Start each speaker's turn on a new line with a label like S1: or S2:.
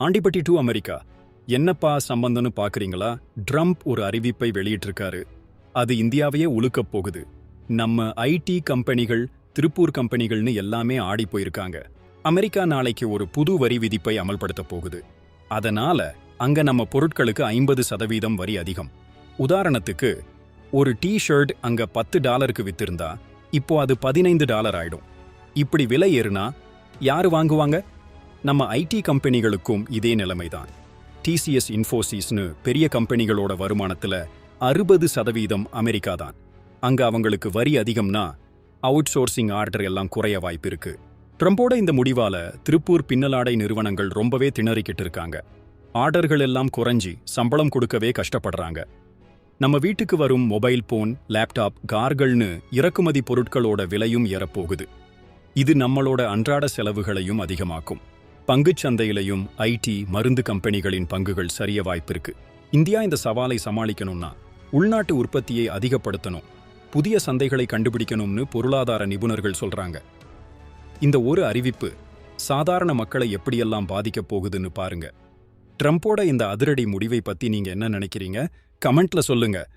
S1: Andipatti to America. என்னப்பா சம்பந்தம்னு பாக்குறீங்களா? Trump ஒரு அறிவிப்பை வெளியிட்டிருக்காரு. அது இந்தியாவையே உலுக்கப் போகுது. நம்ம ஐடி கம்பெனிகள் திருப்பூர் கம்பெனிகள்னு எல்லாமே ஆடி போயிருக்காங்க. அமெரிக்கா நாளைக்கு ஒரு புது வரி விதிப்பை அமல்படுத்த போகுது. அதனால அங்க நம்ம பொருட்களுக்கு ஐம்பது சதவீதம் வரி அதிகம். உதாரணத்துக்கு ஒரு டி ஷர்ட் அங்க பத்து டாலருக்கு வித்திருந்தா இப்போ அது பதினைந்து டாலர் ஆயிடும். இப்படி விலை ஏறுனா யாரு வாங்குவாங்க? நம்ம ஐடி கம்பெனிகளுக்கும் இதே நிலைமைதான். டிசிஎஸ் இன்ஃபோசிஸ்னு பெரிய கம்பெனிகளோட வருமானத்துல அறுபது சதவீதம் அமெரிக்கா தான் அங்க அவங்களுக்கு வரி அதிகம்னா அவுட் சோர்சிங் ஆர்டர் எல்லாம் குறைய வாய்ப்பு இருக்கு. ட்ரம்போட இந்த முடிவால திருப்பூர் பின்னலாடை நிறுவனங்கள் ரொம்பவே திணறிக்கிட்டு இருக்காங்க. ஆர்டர்கள் எல்லாம் குறைஞ்சி சம்பளம் கொடுக்கவே கஷ்டப்படுறாங்க. நம்ம வீட்டுக்கு வரும் மொபைல் போன் லேப்டாப் கார்கள்னு இறக்குமதி பொருட்களோட விலையும் ஏறப்போகுது. இது நம்மளோட அன்றாட செலவுகளையும் அதிகமாக்கும். பங்குச் சந்தையிலையும் ஐடி மருந்து கம்பெனிகளின் பங்குகள் சரிய வாய்ப்பிருக்கு. இந்தியா இந்த சவாலை சமாளிக்கணும்னா உள்நாட்டு உற்பத்தியை அதிகப்படுத்தணும். புதிய சந்தைகளை கண்டுபிடிக்கணும்னு பொருளாதார நிபுணர்கள் சொல்றாங்க. இந்த ஒரு அறிவிப்பு சாதாரண மக்களை எப்படியெல்லாம் பாதிக்கப் போகுதுன்னு பாருங்க. ட்ரம்ப்போட இந்த அதிரடி முடிவை பத்தி நீங்க என்ன நினைக்கிறீங்க? கமெண்ட்ல சொல்லுங்க.